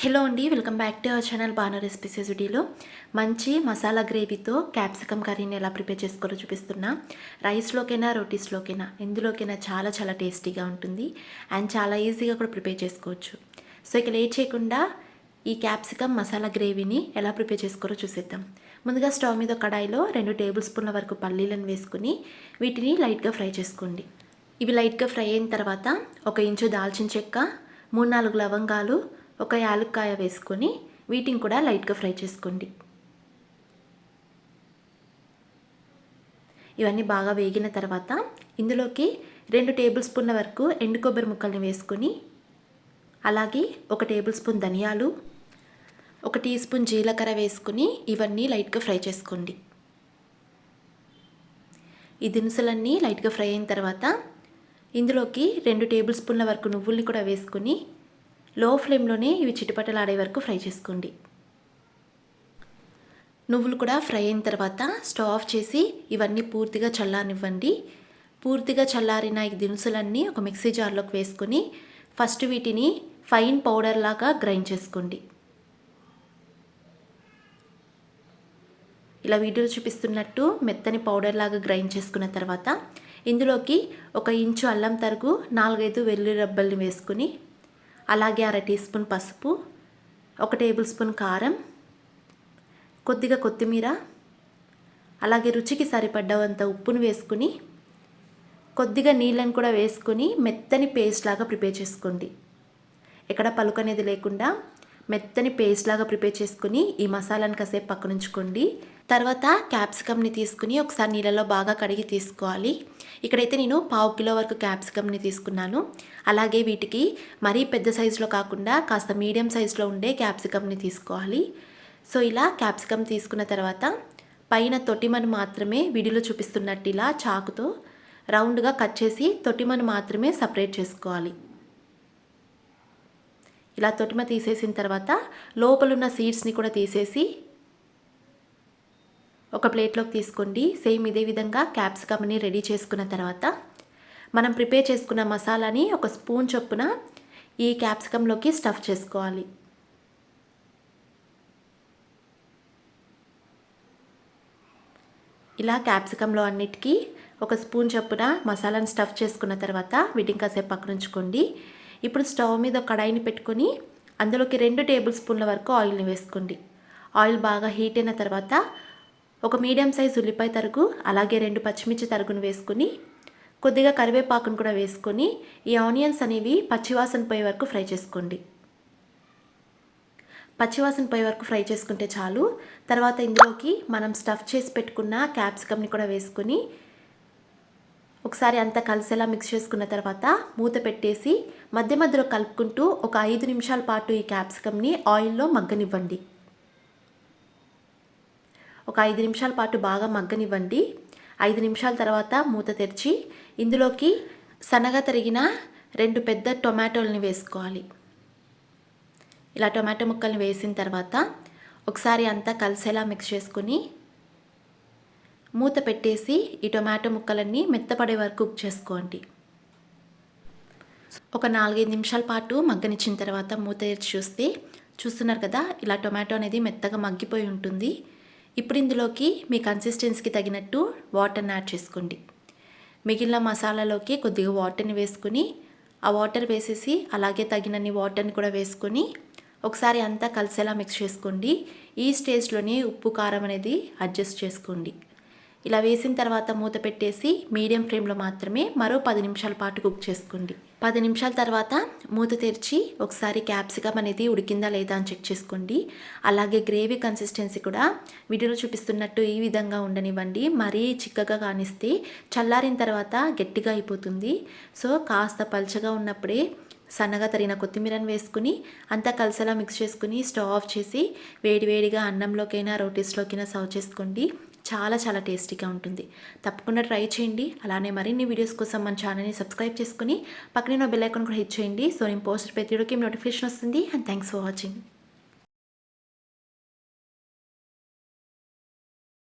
Hello అండి welcome back to our channel Banu recipes వీడియోలో మంచి మసాలా గ్రేవీతో క్యాప్సికమ్ కర్రీని ఎలా ప్రిపేర్ చేసుకోవాలో చూపిస్తున్నా. రైస్లోకైనా రోటీస్లోకైనా ఎందులోకైనా చాలా చాలా టేస్టీగా ఉంటుంది అండ్ చాలా ఈజీగా కూడా ప్రిపేర్ చేసుకోవచ్చు. సో ఇక లేట్ చేయకుండా ఈ క్యాప్సికమ్ మసాలా గ్రేవీని ఎలా ప్రిపేర్ చేసుకోవాలో చూసేద్దాం. ముందుగా స్టవ్ మీద కడాయిలో రెండు టేబుల్ స్పూన్ల వరకు పల్లీలను వేసుకుని వీటిని లైట్గా ఫ్రై చేసుకోండి. ఇవి లైట్గా ఫ్రై అయిన తర్వాత ఒక ఇంచు దాల్చిన చెక్క మూడు నాలుగు లవంగాలు ఒక యాలుక్కాయ వేసుకొని వీటిని కూడా లైట్గా ఫ్రై చేసుకోండి. ఇవన్నీ బాగా వేగిన తర్వాత ఇందులోకి రెండు టేబుల్ స్పూన్ల వరకు ఎండు కొబ్బరి ముక్కల్ని వేసుకొని అలాగే ఒక టేబుల్ స్పూన్ ధనియాలు ఒక టీ స్పూన్ జీలకర్ర వేసుకుని ఇవన్నీ లైట్గా ఫ్రై చేసుకోండి. ఈ దినుసులన్నీ లైట్గా ఫ్రై అయిన తర్వాత ఇందులోకి రెండు టేబుల్ స్పూన్ల వరకు నువ్వుల్ని కూడా వేసుకొని లో ఫ్లేమ్లోనే ఇవి చిటిపటలాడే వరకు ఫ్రై చేసుకోండి. నువ్వులు కూడా ఫ్రై అయిన తర్వాత స్టవ్ ఆఫ్ చేసి ఇవన్నీ పూర్తిగా చల్లారనివ్వండి. పూర్తిగా చల్లారిన ఈ దినుసులన్నీ ఒక మిక్సీ జార్లోకి వేసుకొని ఫస్ట్ వీటిని ఫైన్ పౌడర్ లాగా గ్రైండ్ చేసుకోండి. ఇలా వీడియోలో చూపిస్తున్నట్టు మెత్తని పౌడర్ లాగా గ్రైండ్ చేసుకున్న తర్వాత ఇందులోకి ఒక ఇంచు అల్లం తరుగు నాలుగైదు వెల్లుల్లి రబ్బల్ని వేసుకుని అలాగే అర టీ స్పూన్ పసుపు ఒక టేబుల్ స్పూన్ కారం కొద్దిగా కొత్తిమీర అలాగే రుచికి సరిపడ్డంత ఉప్పును వేసుకుని కొద్దిగా నీళ్ళని కూడా వేసుకుని మెత్తని పేస్ట్ లాగా ప్రిపేర్ చేసుకోండి. ఎక్కడ పలుకు అనేది లేకుండా మెత్తని పేస్ట్ లాగా ప్రిపేర్ చేసుకుని ఈ మసాలాను కాసేపు పక్కనుంచుకోండి. తర్వాత క్యాప్సికమ్ని తీసుకుని ఒకసారి నీళ్ళలో బాగా కడిగి తీసుకోవాలి. ఇక్కడైతే నేను పావు కిలో వరకు క్యాప్సికమ్ని తీసుకున్నాను. అలాగే వీటికి మరీ పెద్ద సైజులో కాకుండా కాస్త మీడియం సైజులో ఉండే క్యాప్సికమ్ని తీసుకోవాలి. సో ఇలా క్యాప్సికమ్ తీసుకున్న తర్వాత పైన తొటిమను మాత్రమే వీడియోలో చూపిస్తున్నట్టు ఇలా చాకుతో రౌండ్గా కట్ చేసి తొటిమను మాత్రమే సపరేట్ చేసుకోవాలి. ఇలా తొటిమ తీసేసిన తర్వాత లోపలున్న సీడ్స్ని కూడా తీసేసి ఒక ప్లేట్లోకి తీసుకోండి. సేమ్ ఇదే విధంగా క్యాప్సికమ్ని రెడీ చేసుకున్న తర్వాత మనం ప్రిపేర్ చేసుకున్న మసాలాని ఒక స్పూన్ చొప్పున ఈ క్యాప్సికంలోకి స్టఫ్ చేసుకోవాలి. ఇలా క్యాప్సికంలో అన్నిటికీ ఒక స్పూన్ చొప్పున మసాలాను స్టఫ్ చేసుకున్న తర్వాత వీటిని కాసేపు పక్కనుంచుకోండి. ఇప్పుడు స్టవ్ మీద కడాయిని పెట్టుకొని అందులోకి రెండు టేబుల్ స్పూన్ల వరకు ఆయిల్ని వేసుకోండి. ఆయిల్ బాగా హీట్ అయిన తర్వాత ఒక మీడియం సైజ్ ఉల్లిపాయ తరుగు అలాగే రెండు పచ్చిమిర్చి తరుగును వేసుకుని కొద్దిగా కరివేపాకును కూడా వేసుకొని ఈ ఆనియన్స్ అనేవి పచ్చివాసన పోయే వరకు ఫ్రై చేసుకోండి. పచ్చివాసన పోయే వరకు ఫ్రై చేసుకుంటే చాలు. తర్వాత ఇందులోకి మనం స్టఫ్ చేసి పెట్టుకున్న క్యాప్సికమ్ని కూడా వేసుకొని ఒకసారి అంతా కలిసేలా మిక్స్ చేసుకున్న తర్వాత మూత పెట్టేసి మధ్య మధ్యలో కలుపుకుంటూ ఒక ఐదు నిమిషాల పాటు ఈ క్యాప్సికమ్ని ఆయిల్లో మగ్గనివ్వండి. ఒక ఐదు నిమిషాల పాటు బాగా మగ్గనివ్వండి. ఐదు నిమిషాల తర్వాత మూత తెరిచి ఇందులోకి సన్నగా తరిగిన రెండు పెద్ద టొమాటోలని వేసుకోవాలి. ఇలా టొమాటో ముక్కల్ని వేసిన తర్వాత ఒకసారి అంతా కలిసేలా మిక్స్ చేసుకుని మూత పెట్టేసి ఈ టొమాటో ముక్కలన్నీ మెత్తపడే వరకు కుక్ చేసుకోండి ఒక నాలుగైదు నిమిషాల పాటు మగ్గనిచ్చిన తర్వాత మూత తెరిచి చూస్తే చూస్తున్నారు కదా ఇలా టొమాటో అనేది మెత్తగా మగ్గిపోయి ఉంటుంది. ఇప్పుడు ఇందులోకి మీ కన్సిస్టెన్సీకి తగినట్టు వాటర్ని యాడ్ చేసుకోండి. మిగిలిన మసాలాలోకి కొద్దిగా వాటర్ని వేసుకుని ఆ వాటర్ వేసేసి అలాగే తగినన్ని వాటర్ని కూడా వేసుకొని ఒకసారి అంతా కలిసేలా మిక్స్ చేసుకోండి. ఈ స్టేజ్లోనే ఉప్పు కారం అనేది అడ్జస్ట్ చేసుకోండి. ఇలా వేసిన తర్వాత మూత పెట్టేసి మీడియం ఫ్లేమ్లో మాత్రమే మరో పది నిమిషాల పాటు కుక్ చేసుకోండి. పది నిమిషాల తర్వాత మూత తెరిచి ఒకసారి క్యాప్సికమ్ అనేది ఉడికిందా లేదా అని చెక్ చేసుకోండి. అలాగే గ్రేవీ కన్సిస్టెన్సీ కూడా వీడియోలో చూపిస్తున్నట్టు ఈ విధంగా ఉండనివ్వండి. మరీ చిక్కగా కానిస్తే చల్లారిన తర్వాత గట్టిగా అయిపోతుంది. సో కాస్త పలుచగా ఉన్నప్పుడే సన్నగా తరిగిన కొత్తిమీరను వేసుకుని అంతా కలిసేలా మిక్స్ చేసుకుని స్టవ్ ఆఫ్ చేసి వేడివేడిగా అన్నంలోకైనా రోటీస్లోకైనా సర్వ్ చేసుకోండి. చాలా చాలా టేస్టీగా ఉంటుంది. తప్పకుండా ట్రై చేయండి. అలానే మరిన్ని వీడియోస్ కోసం మన ఛానల్ని సబ్స్క్రైబ్ చేసుకుని పక్కనే బెల్ ఐకాన్ కూడా హిట్ చేయండి. సో నేను పోస్ట్ ప్రతి వీడియోకి నోటిఫికేషన్ వస్తుంది. And thanks for watching.